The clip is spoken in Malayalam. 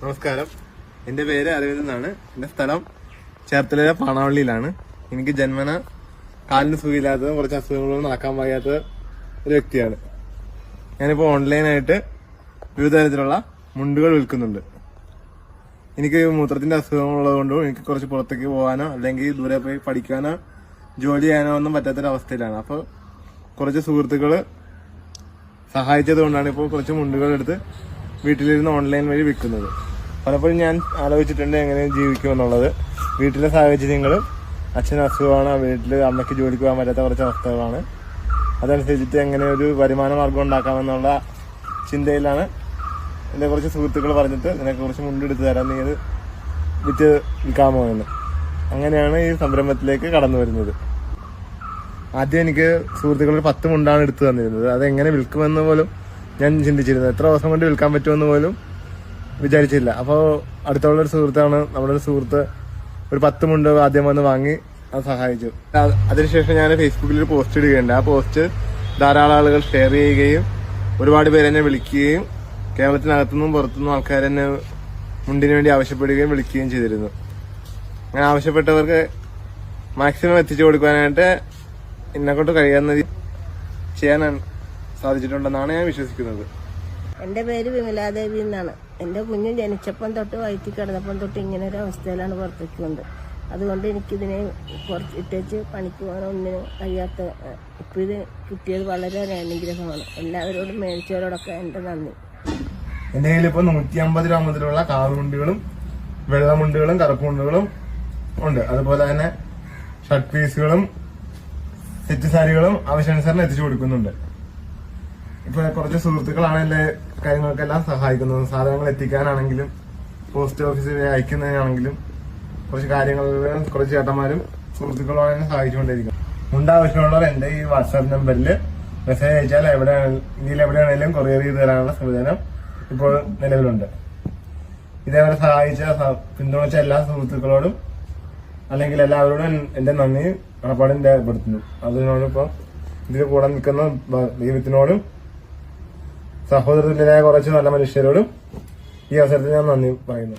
നമസ്കാരം. എന്റെ പേര് അരവിന്ദ് എന്നാണ് എന്റെ സ്ഥലം ചേർത്തലയിലെ പാണാവള്ളിയിലാണ്. എനിക്ക് ജന്മന കാലിന് സുഖമില്ലാത്തതും കുറച്ച് അസുഖങ്ങളും നടക്കാൻ വയ്യാത്ത ഒരു വ്യക്തിയാണ്. ഞാനിപ്പോൾ ഓൺലൈനായിട്ട് വിവിധ തരത്തിലുള്ള മുണ്ടുകൾ വിൽക്കുന്നുണ്ട്. എനിക്ക് മൂത്രത്തിന്റെ അസുഖമുള്ളതുകൊണ്ടും എനിക്ക് കുറച്ച് പുറത്തേക്ക് പോകാനോ അല്ലെങ്കിൽ ദൂരെ പോയി പഠിക്കാനോ ജോലി ചെയ്യാനോ ഒന്നും പറ്റാത്തൊരവസ്ഥയിലാണ് അപ്പോൾ കുറച്ച് സുഹൃത്തുക്കൾ സഹായിച്ചത് കൊണ്ടാണ് ഇപ്പോൾ കുറച്ച് മുണ്ടുകൾ എടുത്ത് വീട്ടിലിരുന്ന് ഓൺലൈൻ വഴി വിൽക്കുന്നത്. പലപ്പോഴും ഞാൻ ആലോചിച്ചിട്ടുണ്ട് എങ്ങനെ ജീവിക്കുമെന്നുള്ളത് വീട്ടിലെ സാഹചര്യങ്ങളും അച്ഛൻ അസുഖമാണ് വീട്ടിൽ അമ്മയ്ക്ക് ജോലിക്ക് പോകാൻ പറ്റാത്ത കുറച്ച് അവസ്ഥകളാണ്. അതനുസരിച്ചിട്ട് എങ്ങനെ ഒരു വരുമാന മാർഗം ഉണ്ടാക്കാമെന്നുള്ള ചിന്തയിലാണ് എന്റെ കുറച്ച് സുഹൃത്തുക്കൾ പറഞ്ഞിട്ട് നിനക്ക് കുറച്ച് മുണ്ടെടുത്ത് തരാൻ നീ അത് വിറ്റ് വിൽക്കാമോ എന്ന് അങ്ങനെയാണ് ഈ സംരംഭത്തിലേക്ക് കടന്നു വരുന്നത്. ആദ്യം എനിക്ക് സുഹൃത്തുക്കൾ ഒരു പത്ത് മുണ്ടാണ് എടുത്തു തന്നിരുന്നത്. അത് എങ്ങനെ വിൽക്കുമെന്ന് പോലും ഞാൻ ചിന്തിച്ചിരുന്നത് എത്ര ദിവസം കൊണ്ട് വിൽക്കാൻ പറ്റുമെന്ന് പോലും വിചാരിച്ചില്ല. അപ്പോൾ അടുത്തുള്ള ഒരു സുഹൃത്താണ് നമ്മുടെ ഒരു സുഹൃത്ത് ഒരു പത്ത് മുണ്ട് ആദ്യം വന്ന് വാങ്ങി അത് സഹായിച്ചു. അത് അതിനുശേഷം ഞാൻ ഫേസ്ബുക്കിൽ ഒരു പോസ്റ്റ് ഇടുകയുണ്ട്. ആ പോസ്റ്റ് ധാരാളം ആളുകൾ ഷെയർ ചെയ്യുകയും ഒരുപാട് പേര് എന്നെ വിളിക്കുകയും കേരളത്തിനകത്തുനിന്നും പുറത്തുനിന്നും ആൾക്കാർ എന്നെ മുണ്ടിന് വേണ്ടി ആവശ്യപ്പെടുകയും വിളിക്കുകയും ചെയ്തിരുന്നു. അങ്ങനെ ആവശ്യപ്പെട്ടവർക്ക് മാക്സിമം എത്തിച്ചു കൊടുക്കാനായിട്ട് എന്നെക്കൊണ്ട് കഴിയാവുന്ന ചെയ്യാൻ സാധിച്ചിട്ടുണ്ടെന്നാണ് ഞാൻ വിശ്വസിക്കുന്നത്. എന്റെ പേര് വിമലാദേവി എന്നാണ്. എന്റെ കുഞ്ഞ് ജനിച്ചപ്പം തൊട്ട് വയറ്റിൽ കിടന്നപ്പം തൊട്ട് ഇങ്ങനെ ഒരു അവസ്ഥയിലാണ് പുറത്തേക്കുന്നത് അതുകൊണ്ട് എനിക്കിതിനെ കുറച്ച് ഇട്ടേച്ച് പണിക്ക് പോകാൻ ഒന്നിനും കഴിയാത്ത ഇപ്പം ഇത് കിട്ടിയത് വളരെ അനുഗ്രഹമാണ്. എല്ലാവരോടും മേടിച്ചവരോടൊക്കെ എന്റെ നന്ദി. എന്റെ കയ്യിൽ ഇപ്പൊ നൂറ്റി അമ്പത് രൂപ മുതലുള്ള കാറുമുണ്ടുകളും വെള്ളമുണ്ടുകളും കറുപ്പുണ്ടുകളും ഉണ്ട്. അതുപോലെ തന്നെ ഷർട്ട് പീസുകളും സെറ്റ് സാരികളും ആവശ്യാനുസരണം എത്തിച്ചു കൊടുക്കുന്നുണ്ട്. കുറച്ച് സുഹൃത്തുക്കളാണ് എന്റെ കാര്യങ്ങൾക്കെല്ലാം സഹായിക്കുന്നത്. സാധനങ്ങൾ എത്തിക്കാനാണെങ്കിലും പോസ്റ്റ് ഓഫീസിൽ അയക്കുന്നതിനാണെങ്കിലും കുറച്ച് കാര്യങ്ങളിൽ കുറച്ച് ചേട്ടന്മാരും സുഹൃത്തുക്കളുമാണ് തന്നെ സഹായിച്ചുകൊണ്ടിരിക്കുന്നത്. ഉണ്ടാവശ്യമുള്ളവർ എന്റെ ഈ വാട്സാപ്പ് നമ്പറിൽ മെസ്സേജ് അയച്ചാൽ എവിടെ ഇന്ത്യയിൽ എവിടെയാണെങ്കിലും കൊറിയർ ചെയ്ത് തരാനുള്ള സംവിധാനം ഇപ്പോൾ നിലവിലുണ്ട്. ഇതേവരെ സഹായിച്ച പിന്തുണച്ച എല്ലാ സുഹൃത്തുക്കളോടും അല്ലെങ്കിൽ എല്ലാവരോടും എന്റെ നന്ദി കടപ്പാടും രേഖപ്പെടുത്തുന്നു അതിനോടൊപ്പം ഇതിൽ കൂടെ നിൽക്കുന്ന ദൈവത്തിനോടും സഹോദരത്തിലായ കുറച്ച് നല്ല മനുഷ്യരോടും ഈ അവസരത്തിൽ ഞാൻ നന്ദി പറയുന്നു.